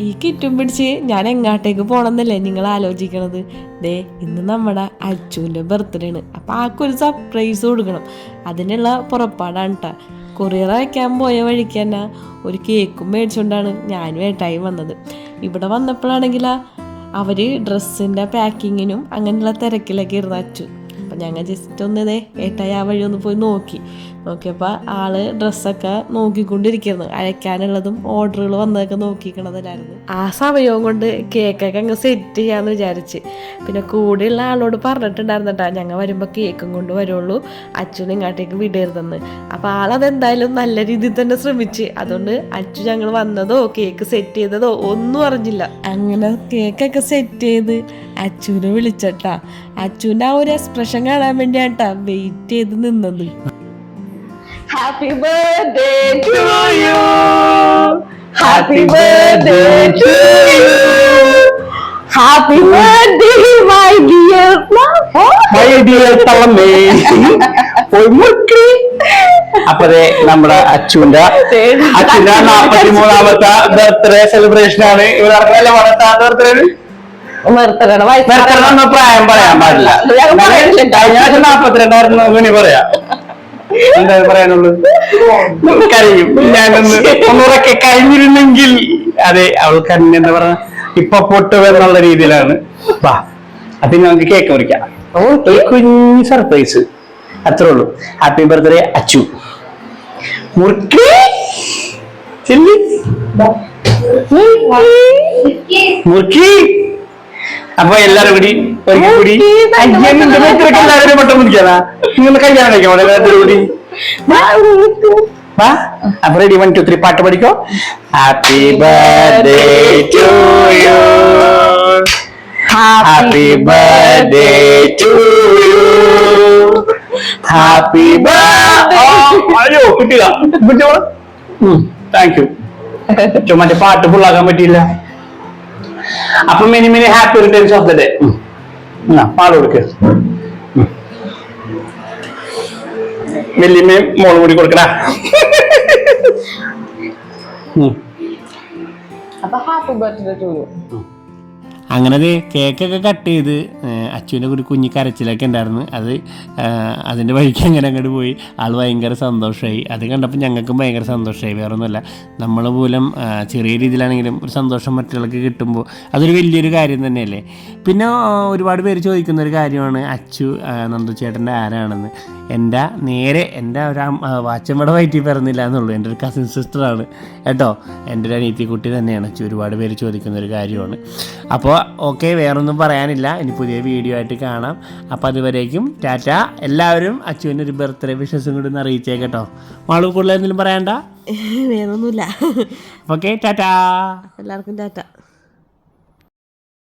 ഈ കിറ്റും പിടിച്ച് ഞാൻ എങ്ങാട്ടേക്ക് പോകണമെന്നല്ലേ നിങ്ങൾ ആലോചിക്കണത്? ദേ ഇന്ന് നമ്മുടെ അച്ചുവിന്റെ ബർത്ത്ഡേ ആണ്. അപ്പം ആക്കൊരു സർപ്രൈസ് കൊടുക്കണം. അതിനുള്ള പുറപ്പാടാണ് കേട്ടോ കൊറിയർ അയക്കാൻ പോയ വഴിക്ക് തന്നെ ഒരു കേക്കും മേടിച്ചുകൊണ്ടാണ് ഞാനും ഏട്ടായി വന്നത്. ഇവിടെ വന്നപ്പോഴാണെങ്കിൽ അവർ ഡ്രസ്സിന്റെ പാക്കിങ്ങിനും അങ്ങനെയുള്ള തിരക്കിലൊക്കെ ഇരുന്ന് അച്ചു. അപ്പം ഞങ്ങൾ ജസ്റ്റ് ഒന്ന് ഇതേ ഏട്ടായി ആ വഴി ഒന്ന് പോയി നോക്കി. നോക്കിയപ്പോൾ ആൾ ഡ്രസ്സൊക്കെ നോക്കിക്കൊണ്ടിരിക്കുന്നു. അയക്കാനുള്ളതും ഓർഡറുകൾ വന്നതൊക്കെ നോക്കിക്കണതിലായിരുന്നു ആ സമയവും കൊണ്ട് കേക്കൊക്കെ അങ്ങ് സെറ്റ് ചെയ്യാന്ന് വിചാരിച്ച്. പിന്നെ കൂടെയുള്ള ആളോട് പറഞ്ഞിട്ടുണ്ടായിരുന്നു കേട്ടോ ഞങ്ങൾ വരുമ്പോൾ കേക്കും കൊണ്ട് വരുള്ളൂ. അച്ഛനും ഇങ്ങോട്ടേക്ക് വിടരുതെന്ന്. അപ്പോൾ ആളതെന്തായാലും നല്ല രീതിയിൽ തന്നെ ശ്രമിച്ച്. അതുകൊണ്ട് അച്ചു ഞങ്ങൾ വന്നതോ കേക്ക് സെറ്റ് ചെയ്തതോ ഒന്നും അറിഞ്ഞില്ല. അങ്ങനെ കേക്കൊക്കെ സെറ്റ് ചെയ്ത് അച്ചുവിനെ വിളിച്ചട്ടാ. അച്ചുവിന്റെ ആ ഒരു എക്സ്പ്രഷൻ കാണാൻ വേണ്ടിയാട്ടാ വെയിറ്റ് ചെയ്ത് നിന്നത്. Happy birthday to you happy birthday to you happy birthday my dear my dear തളമേ ഒരു മുറുക്ക്. അപ്പൊ ദേ നമ്മുടെ അച്ചുവിന്റെ അച്ഛന്റെ നാപ്പത്തി മൂന്നാമത്തെ ബർത്ത്ഡേ സെലിബ്രേഷൻ ആണ്. ഇവിടെ നടക്കുന്നല്ലേ ബർത്ത്ഡേ നിർത്തണം നിർത്തണം പ്രായം പറയാൻ പാടില്ല. കഴിഞ്ഞ ആഴ്ച നാപ്പത്തിരണ്ടായിരുന്നു ഇനി പറയാ. എന്താ പറയാനുള്ളൂ കഴിയും ഞാനൊന്ന് ഒന്നുറക്കെ കഴിഞ്ഞിരുന്നെങ്കിൽ. അതെ അവൾക്ക് തന്നെ എന്താ പറയാ ഇപ്പൊ പൊട്ടു എന്നുള്ള രീതിയിലാണ്. വാ അതിന് നമുക്ക് കേക്ക് മുറിക്കാം. ഒരു കുഞ്ഞു സർപ്രൈസ് അത്രേ ഉള്ളൂ. Happy birthday Achu. മുറുക്കി. മുറുക്കി. അപ്പൊ എല്ലാരും കൂടി ഒരിക്കൽ കൂടി എല്ലാവരും പെട്ടെന്ന് മുറിക്കാതാ നിങ്ങൾ കല്യാണം കഴിക്കാം എല്ലാവരും കൂടി. വാ അപ്പൊ റെഡി വൺ ടു ത്രീ പാട്ട് പഠിക്കോ? Happy birthday to you happy birthday to you happy അയ്യോ കിട്ടില്ല. താങ്ക് യു മറ്റേ പാട്ട് ഫുള്ളാക്കാൻ പറ്റിയില്ല. അപ്പൊ many many happy returns of the day പാട് കൊടുക്ക്. ഉം. വല്യമ്മയും മോളും കൂടി കൊടുക്കടാ. ഉം. അപ്പൊ ഹാപ്പി ബർത്ത്ഡേ ടു യു. അങ്ങനെ അത് കേക്കൊക്കെ കട്ട് ചെയ്ത് അച്ഛന്റെ ഒരു കുഞ്ഞി കരച്ചിലൊക്കെ ഉണ്ടായിരുന്നു. അത് അതിന്റെ വഴിക്ക് അങ്ങനെ അങ്ങോട്ട് പോയി. ആൾ ഭയങ്കര സന്തോഷമായി അത് കണ്ടപ്പോൾ ഞങ്ങൾക്കും ഭയങ്കര സന്തോഷമായി വേറെ ഒന്നുമല്ല നമ്മൾ പോലും ചെറിയ രീതിയിലാണെങ്കിലും ഒരു സന്തോഷം മറ്റുള്ളവർക്ക് കിട്ടുമ്പോൾ അതൊരു വലിയൊരു കാര്യം തന്നെയല്ലേ? പിന്നെ ഒരുപാട് പേര് ചോദിക്കുന്ന ഒരു കാര്യമാണ്. അച്ചു നന്ദുച്ചേട്ടന്റെ നന്ദു ചേട്ടന്റെ ആരാണെന്ന്. എന്റെ നേരെ എന്റെ ഒരു വാച്ചമ്മയുടെ വയറ്റിൽ പിറന്നില്ല എന്നുള്ളൂ. എന്റെ ഒരു കസിൻ സിസ്റ്ററാണ് കേട്ടോ? എന്റെ ഒരു അനീത്തി കുട്ടി തന്നെയാണ്. അച്ചു ഒരുപാട് പേര് ചോദിക്കുന്ന ഒരു കാര്യമാണ്. അപ്പോൾ ഓക്കെ വേറൊന്നും പറയാനില്ല. ഇനി പുതിയ വീഡിയോ ആയിട്ട് കാണാം. അപ്പോൾ അതുവരേക്കും ടാറ്റ. എല്ലാവരും അച്ചുവിന്റെ ഒരു ബർത്ത്ഡേ വിഷസും കൂടി ഒന്ന് അറിയിച്ചേ കേട്ടോ. മാളു കൂടുതൽ എന്തെങ്കിലും പറയണ്ട? വേറൊന്നുമില്ല. Okay tata. എല്ലാവർക്കും ടാറ്റ.